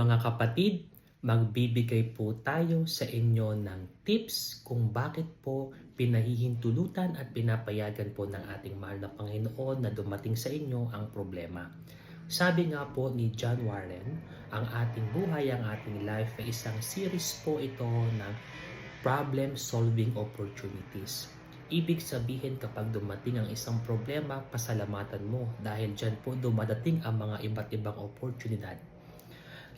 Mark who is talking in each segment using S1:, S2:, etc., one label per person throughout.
S1: Mga kapatid, magbibigay po tayo sa inyo ng tips kung bakit po pinahihintulutan at pinapayagan po ng ating mahal na Panginoon na dumating sa inyo ang problema. Sabi nga po ni John Warren, ang ating buhay, ang ating life ay isang series po ito ng problem-solving opportunities. Ibig sabihin kapag dumating ang isang problema, pasalamatan mo dahil dyan po dumadating ang mga iba't ibang oportunidad.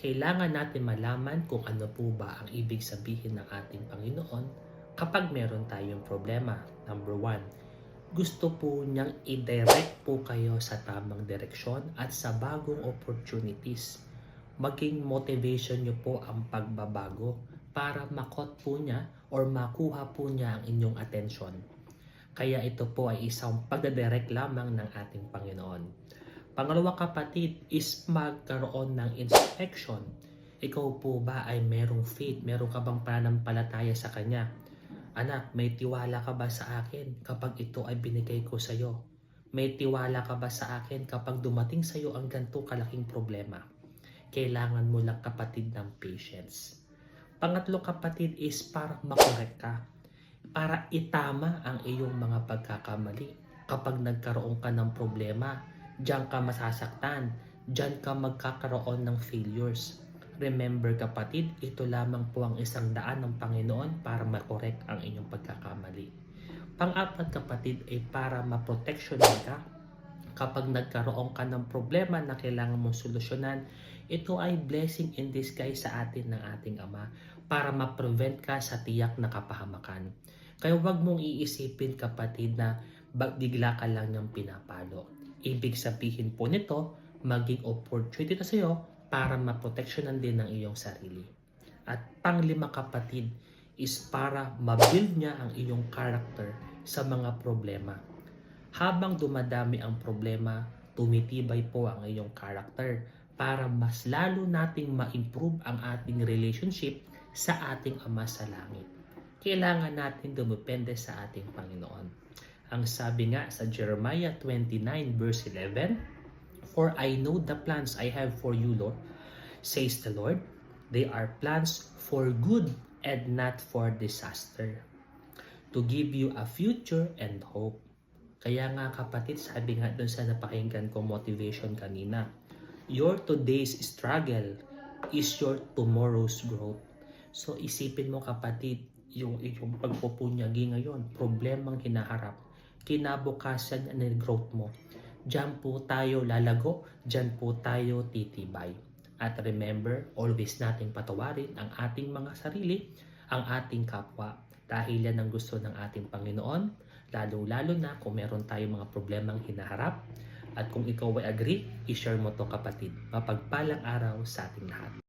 S1: Kailangan natin malaman kung ano po ba ang ibig sabihin ng ating Panginoon kapag meron tayong problema. Number one, gusto po niyang i-direct po kayo sa tamang direksyon at sa bagong opportunities. Maging motivation niyo po ang pagbabago para makot po niya or makuha po niya ang inyong atensyon. Kaya ito po ay isang pagdadirect lamang ng ating Panginoon. Pangalawa kapatid is magkaroon ng inspection. Ikaw po ba ay merong faith? Meron ka bang pananampalataya sa Kanya? Anak, may tiwala ka ba sa akin kapag ito ay binigay ko sa iyo? May tiwala ka ba sa akin kapag dumating sa iyo ang ganito kalaking problema? Kailangan mo lang kapatid ng patience. Pangatlo kapatid is para makorek ka. Para itama ang iyong mga pagkakamali. Kapag nagkaroon ka ng problema, diyan ka masasaktan. Diyan ka magkakaroon ng failures. Remember kapatid, ito lamang po ang isang daan ng Panginoon para makorek ang inyong pagkakamali. Pang-apat kapatid ay para maproteksyonan ka. Kapag nagkaroon ka ng problema na kailangan mong solusyonan, ito ay blessing in disguise sa atin ng ating Ama para ma-prevent ka sa tiyak na kapahamakan. Kaya huwag mong iisipin kapatid na bigla ka lang niyang pinapalo. Ibig sabihin po nito, maging opportunity na sa iyo para maproteksyonan din ng iyong sarili. At panglima kapatid is para mabuild niya ang iyong character sa mga problema. Habang dumadami ang problema, tumitibay po ang iyong character para mas lalo nating ma-improve ang ating relationship sa ating Ama sa Langit. Kailangan natin dumepende sa ating Panginoon. Ang sabi nga sa Jeremiah 29 verse 11, For I know the plans I have for you, Lord, says the Lord. They are plans for good and not for disaster, to give you a future and hope. Kaya nga kapatid, sabi nga dun sa napakinggan ko motivation kanina, your today's struggle is your tomorrow's growth. So isipin mo kapatid, yung, yung pagpupunyagi ngayon, problemang hinaharap, kinabukasan ng growth mo. Diyan po tayo lalago, diyan po tayo titibay. At remember, always nating patawarin ang ating mga sarili, ang ating kapwa. Dahil yan ang gusto ng ating Panginoon, lalo-lalo na kung meron tayong mga problemang hinaharap. At kung ikaw ay agree, i-share mo to kapatid. Mapagpalang araw sa ating lahat.